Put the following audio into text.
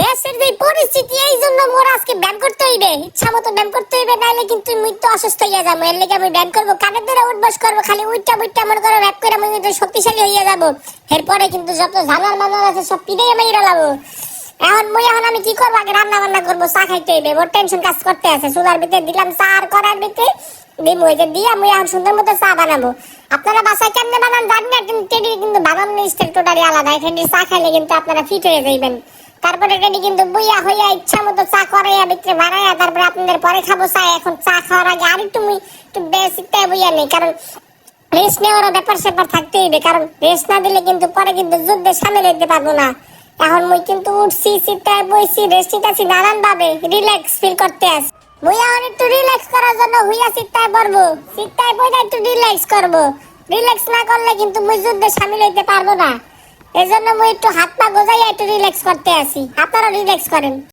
দেশের যে পরিস্থিতি, এই জন্য মোর আজকে ব্যায়াম করতে হইবে। ইচ্ছা মতো ব্যায়াম করতে হইবে, নাইলে কিন্তু তো অসুস্থ হইয়া যাব। এর লেগে আমি ব্যায়াম করব। কানের ধরে উঠবস করব? খালি উইটা বুইটা মনে করো, ব্যায়াম করে আমি কিন্তু শক্তিশালী হইয়া যাব। এরপরে কিন্তু যত ঝালার মালার আছে, সব পিড়ে আমি লাবো। এখন মুই, এখন আমি কি করব? আগে রান্না বান্না করব, চা খাইতে হইবে। মোর টেনশন কাজ করতে আছে। চুলার ভিতরে দিলাম চা আর করার ভিতরে ওই যে দিয়া মুই এখন সুন্দর মতো চা বানাবো। আপনারা বাসায় কেমনে বানান জানি না, কিন্তু টেডির কিন্তু বানানো স্টাইল টোটালি আলাদা। এখানে চা খাইলে কিন্তু আপনারা ফিট হয়ে যাইবেন। তারপরে টেডি কিন্তু বইয়া হইয়া ইচ্ছা মতো চা করাইয়া ভিতরে বানাইয়া তারপরে আপনাদের পরে খাব চা, এখন চা খাওয়ার আগে আর একটু একটু বেশিটা বইয়া নেই, কারণ রেস্ট নেওয়ারও ব্যাপার স্যাপার থাকতে হইবে কারণ রেস্ট না দিলে কিন্তু পরে কিন্তু যুদ্ধে সামিল হইতে পারব না। এখন মুই কিন্তু উঠছি সিটটায় বইছি রেস্ট নিতেছি নানান ভাবে রিল্যাক্স ফিল করতে আস মুই এখন একটু রিল্যাক্স করার জন্য হুইয়া সিটটায় পড়ব সিটটায় বইটা একটু রিল্যাক্স করব। রিল্যাক্স না করলে কিন্তু মুই যুদ্ধে সামিল হইতে পারব না। এই জন্য মুই একটু হাত পা গোজাইয়া একটু রিল্যাক্স করতে আসি। আপনারা রিল্যাক্স করেন।